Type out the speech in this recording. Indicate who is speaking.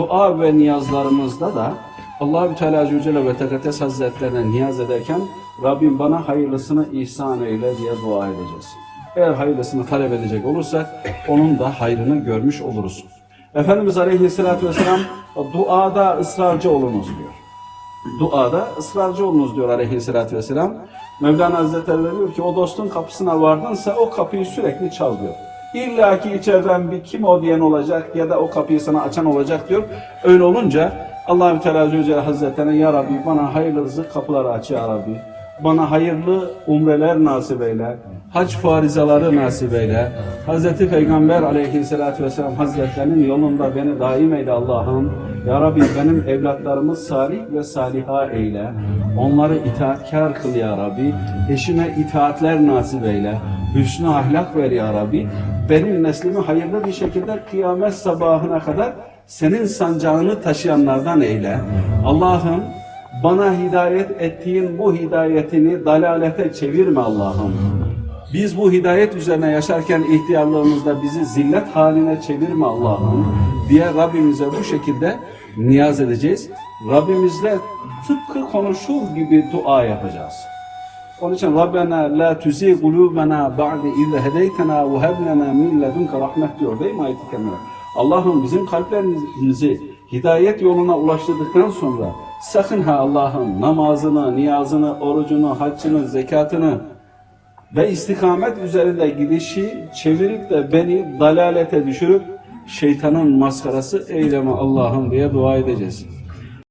Speaker 1: dua ve niyazlarımızda da Allahü Teala Celle ve Tekaddes Hazretlerine niyaz ederken Rabbim bana hayırlısını ihsan eyle diye dua edeceğiz. Eğer hayırlısını talep edecek olursak onun da hayrını görmüş oluruz. Efendimiz Aleyhisselatü Vesselam duada ısrarcı olunuz diyor. Duada ısrarcı olunuz diyor Aleyhisselatü Vesselam. Mevlana Hazretleri diyor ki o dostun kapısına vardınsa o kapıyı sürekli çal diyor. İlla ki içeriden bir kim o diyen olacak ya da o kapıyı sana açan olacak diyor. Öyle olunca Allahü Teala Azze Hazretlerine Ya Rabbi bana hayırlı rızık kapıları aç Ya Rabbi. Bana hayırlı umreler nasip eyle. Hac farizaları nasip eyle. Hazreti Peygamber aleyhissalatü vesselam Hazretlerinin yolunda beni daim eyle Allah'ım. Ya Rabbi benim evlatlarımı salih ve saliha eyle. Onları itaatkar kıl Ya Rabbi. Eşime itaatler nasip eyle. Hüsnü ahlak ver Ya Rabbi. Benim neslimi hayırlı bir şekilde kıyamet sabahına kadar senin sancağını taşıyanlardan eyle. Allah'ım bana hidayet ettiğin bu hidayetini dalalete çevirme Allah'ım. Biz bu hidayet üzerine yaşarken ihtiyarlığımızda bizi zillet haline çevirme Allah'ım diye Rabbimize bu şekilde niyaz edeceğiz. Rabbimizle tıpkı konuşur gibi dua yapacağız. Onun için Rabbena la tuzi kulubena ba'de iz hedeytena ve heb lena min ledunke rahmet diyor değil mi ayet-i? Allah'ım bizim kalplerimizi hidayet yoluna ulaştırdıktan sonra sakın ha Allah'ım namazını, niyazını, orucunu, haccını, zekatını ve istikamet üzerinde gidişi çevirip de beni dalalete düşürüp şeytanın maskarası eyleme Allah'ım diye dua edeceğiz.